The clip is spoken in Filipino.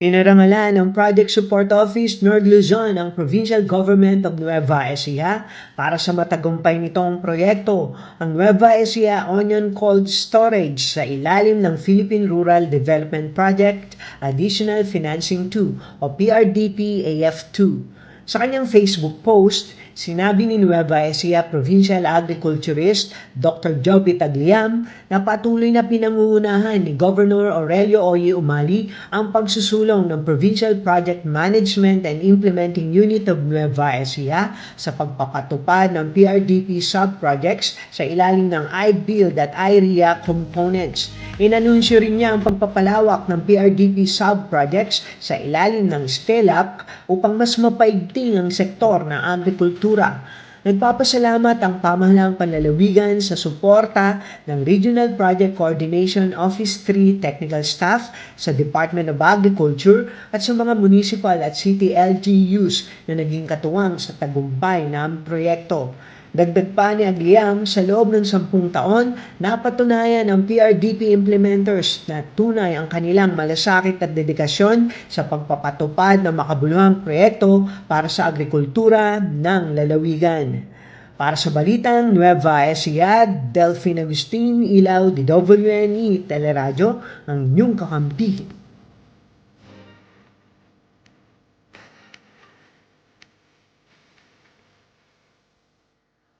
Pinarangalan ng Project Support Office North Luzon ang Provincial Government of Nueva Ecija para sa matagumpay nitong proyekto, ang Nueva Ecija Onion Cold Storage sa ilalim ng Philippine Rural Development Project Additional Financing 2 o PRDP AF2. Sa kanyang Facebook post, sinabi ni Nueva Ecija Provincial Agriculturist Dr. Joby Tagliam na patuloy na pinangungunahan ni Governor Aurelio Oye Umali ang pagsusulong ng Provincial Project Management and Implementing Unit of Nueva Ecija sa pagpapatupad ng PRDP sub-projects sa ilalim ng iBuild at iREA components. Inanunsyo rin niya ang pagpapalawak ng PRDP sub-projects sa ilalim ng STELAC upang mas mapaigting ang sektor ng agrikultura. Nagpapasalamat ang pamahalaang panlalawigan sa suporta ng Regional Project Coordination Office 3 Technical Staff sa Department of Agriculture at sa mga municipal at city LGUs na naging katuwang sa tagumpay ng proyekto. Dagdag pa ni Agliam, sa loob ng sampung taon, napatunayan ng PRDP implementers na tunay ang kanilang malasakit at dedikasyon sa pagpapatupad ng makabuluhang proyekto para sa agrikultura ng lalawigan. Para sa Balitang Nueva Ecija, Delphine Agustin, Ilaw, DWNE, Teleradyo, ang inyong kakampi.